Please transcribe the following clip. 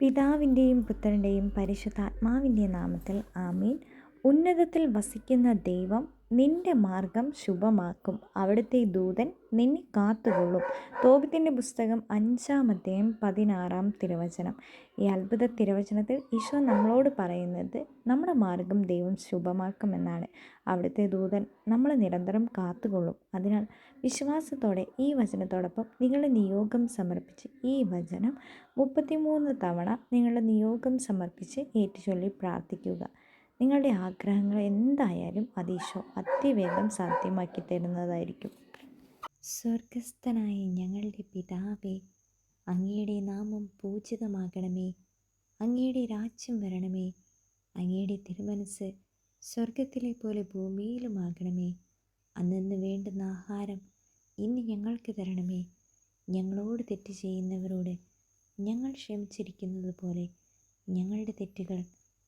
പിതാവിന്റെയും പുത്രന്റെയും പരിശുദ്ധാത്മാവിന്റെ നാമത്തിൽ ആമീൻ. ഉന്നതത്തിൽ വസിക്കുന്ന ദൈവം നിന്റെ മാർഗം ശുഭമാക്കും. അവിടുത്തെ ദൂതൻ നിന്നെ കാത്തുകൊള്ളും. തോബിത്തിന്റെ പുസ്തകം അഞ്ചാമത്തെയും പതിനാറാം തിരുവചനം. ഈ അത്ഭുത തിരുവചനത്തിൽ ഈശോ നമ്മളോട് പറയുന്നത് നമ്മുടെ മാർഗം ദൈവം ശുഭമാക്കുമെന്നാണ്. അവിടുത്തെ ദൂതൻ നമ്മളെ നിരന്തരം കാത്തുകൊള്ളും. അതിനാൽ വിശ്വാസത്തോടെ ഈ വചനത്തോടൊപ്പം നിങ്ങളുടെ നിയോഗം സമർപ്പിച്ച് ഈ വചനം മുപ്പത്തിമൂന്ന് തവണ നിങ്ങളുടെ നിയോഗം സമർപ്പിച്ച് ഏറ്റുചൊല്ലി പ്രാർത്ഥിക്കുക. നിങ്ങളുടെ ആഗ്രഹങ്ങൾ എന്തായാലും അത് ഈശോ അതിവേഗം സാധ്യമാക്കി തരുന്നതായിരിക്കും. സ്വർഗസ്ഥനായ ഞങ്ങളുടെ പിതാവേ അങ്ങയുടെ നാമം പൂജിതമാകണമേ. അങ്ങയുടെ രാജ്യം വരണമേ. അങ്ങയുടെ തിരുമനസ് സ്വർഗത്തിലെ പോലെ ഭൂമിയിലുമാകണമേ അന്നു വേണ്ടുന്ന ആഹാരം ഇന്ന് ഞങ്ങൾക്ക് തരണമേ. ഞങ്ങളോട് തെറ്റ് ചെയ്യുന്നവരോട് ഞങ്ങൾ ക്ഷമിച്ചിരിക്കുന്നത് പോലെ ഞങ്ങളുടെ തെറ്റുകൾ